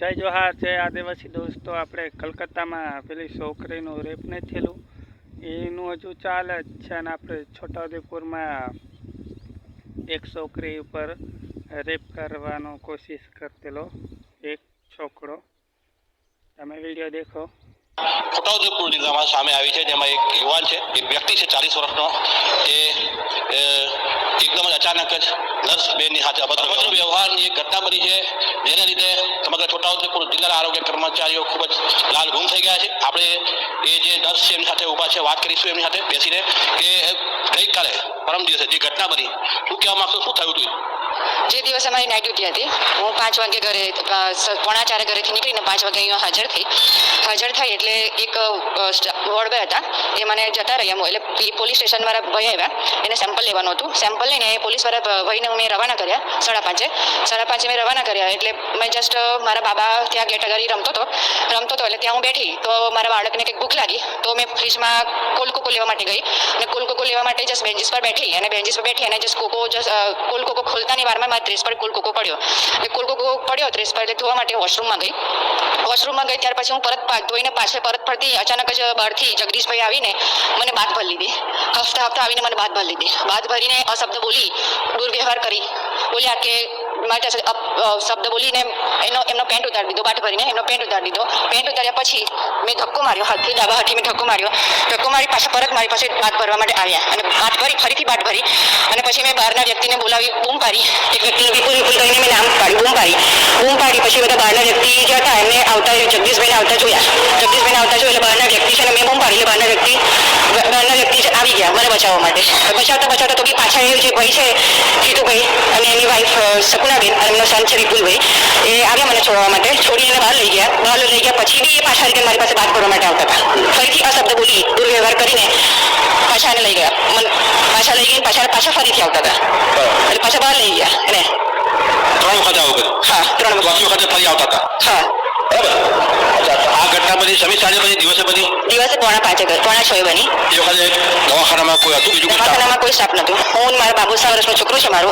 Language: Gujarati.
જય જોહાર, જય આદિવાસી દોસ્તો. આપણે કલકત્તામાં પેલી છોકરીનું રેપ નહીં થયેલું. એનું હજુ ચાલે જ છે અને આપણે છોટાઉદેપુરમાં એક છોકરી ઉપર રેપ કરવાનો કોશિશ કરતેલો એક છોકરો. તમે વીડિયો દેખો. છોટાઉદેપુર જિલ્લામાં સામે આવી છે, જેમાં એક યુવાન છે. એક વ્યક્તિ છે, ચાલીસ વર્ષનો. એ, એકદમ જ અચાનક જ નર્સ બેનની સાથે અભદ્ર વ્યવહારની એક ઘટના બની છે જેને લીધે સમગ્ર છોટાઉદેપુર જિલ્લાના આરોગ્ય કર્મચારીઓ ખૂબ જ લાલ ગુમ થઈ ગયા છે. આપણે એ જે નર્સ છે એમની સાથે ઊભા છે વાત કરીશું એમની સાથે બેસીને કે ગઈકાલે પરમ દિવસે જે ઘટના બની શું કહેવા માંગશો શું થયું હતું જે દિવસે મારી નાઇટ ડ્યુટી હતી હું પાંચ વાગે ઘરે પોણા ચારે ઘરેથી નીકળીને પાંચ વાગે અહીંયા હાજર થઈ. હાજર થઈ એટલે એક વોર્ડ બે હતા એ મને જતા રહ્યા. એટલે પી- પોલીસ સ્ટેશન વાળા ભાઈ આવ્યા એને સેમ્પલ લેવાનું હતું. સેમ્પલ લઈને એ પોલીસવાળા ભાઈને મેં રવાના કર્યા સાડા પાંચે. સાડા પાંચે મેં રવાના કર્યા એટલે મેં જસ્ટ મારા બાબા ત્યાં ગેટ આગળ રમતો હતો. રમતો હતો એટલે ત્યાં હું બેઠી. તો મારા બાળકને કંઈક ભૂખ લાગી. તો મેં ફ્રીજમાં કોલ કોકો લેવા માટે ગઈ. અને કોકો લેવા માટે જસ્ટ બેન્ચીસ પર બેઠી. અને બેન્ચીસ પર બેઠી અને just coco just cold coco ખોલતાની વારમાં મારા ત્રીસ પર કોલ કોકો પડ્યો. એટલે કોલ કોકો પડ્યો ત્રીસ પર એટલે ધોવા માટે વોશરૂમમાં ગઈ. વોશરૂમમાં ગઈ ત્યાર પછી હું પરત ધોઈને પાછળ પરત ફરતી અચાનક જ બહારથી જગદીશભાઈ આવીને મને બાદ ભરી લીધી હફતા હફતા આવીને મને બાદ ભરી લીધી બાદ ભરીને અશબ્દ બોલી, દુર્વ્યવહાર કરી. બોલ્યા કે મારી પાસે શબ્દ બોલીને એનો, એમનો પેન્ટ ઉતારી દીધો, બાટ ભરીને એમનો પેન્ટ ઉતારી દીધો. પેન્ટ ઉતાર્યા પછી મેં ધક્કો માર્યો, હાથથી ડાબા હાથથી મેં ધક્કો માર્યો. ધક્કો મારી પાછા પરત મારી પાસે બાટ ભરવા માટે આવ્યા. અને બાટ ભરી, ફરીથી બાટ ભરી. અને પછી મેં બહારના વ્યક્તિને બોલાવી, બૂમ પાડી. એક વ્યક્તિને વિપુલ વિપુલ કરીને મેં નામ પાડ્યું બૂમ પાડી. બૂમ પાડી, પછી બધા બહારના વ્યક્તિ જે હતા, એમને આવતા જગદીશભાઈને આવતા જોયા. જગદીશભાઈને આવતા જોયા એટલે બહારના વ્યક્તિ છે અને મેં બૂમ પાડી, એટલે બહારના વ્યક્તિ આવી ગયા મને બચાવવા માટે. બચાવતા બચાવતા તો બી પાછા એ જે ભાઈ છે જીતુભાઈ અને એની વાઈફ સકુનાબેન અને એમનો સન છે વિપુલભાઈ એ આવ્યા મને છોડવા માટે. છોડી એને બહાર લઈ ગયા. બહાર લઈ ગયા પછી બી એ પાછા રીતે મારી પાસે વાત કરવા માટે આવતા હતા. ફરીથી આ શબ્દ બોલી દુર્વ્યવહાર કરીને પાછા એને લઈ ગયા. મને પાછા લઈ ગઈ પાછા પાછા ફરીથી આવતા હતા. એટલે પાછા બહાર લઈ ગયા એને. ત્રણ વખત આવું કર્યું? હા ત્રણ વખત. ફરી આવતા હતા? હા. બરાબર. આ ઘટના બધી સમી સાંજે બની દિવસે બની દિવસે પોણા પાંચે પોણા છ બની. એ વખતે દવાખાનામાં કોઈ હતું બીજું કોઈ સ્ટાફ? દવાખાનામાં કોઈ સ્ટાફ નહોતું હું ને મારા બાબુ સા વર્ષનો છોકરો છે મારો